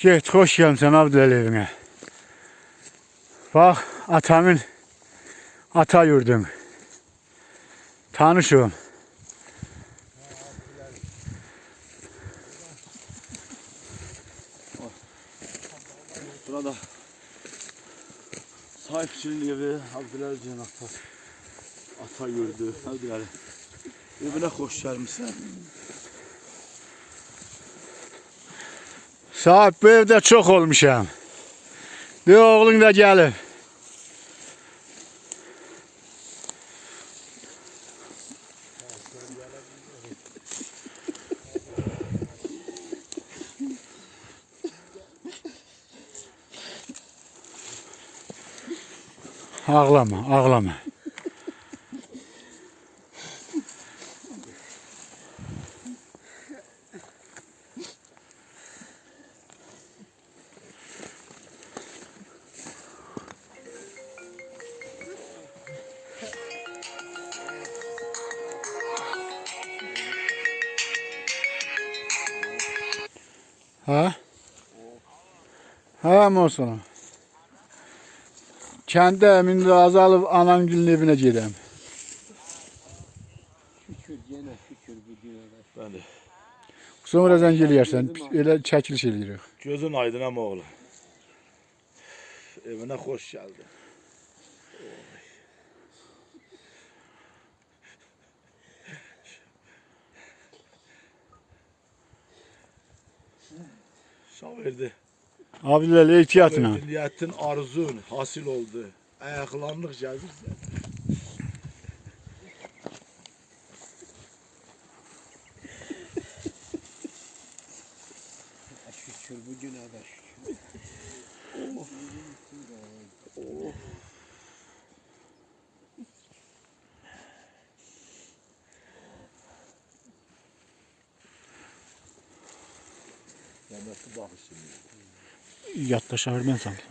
Get hoş gelmişsin Abdülel evine. Bak atamın ata yurdun. Tanışım. Burada sahipçinin evi Abdüler Cenak'ta ata yurdu Abdüler evine hoş gelmişsin. Saat bu evde çok olmuşam. De oğlun da gelip. Ağlama, ağlama. Ha? Ha Musa. Kendi evimde azalıp anam gülün evine gidelim. Şükür gene şükür bu dünyada. Sonra sen gelirsen öyle çekiliş ediyoruz. Gözün aydın ama oğlum. Evine hoş geldin. Şaverdi. Abilerle ihtiyatına. Niyetin arzun hasil oldu. Ayaklandık geldik. Şükür bu dünyada şükür. Yemesi bakış şimdi. Yatta şahır ben sanki.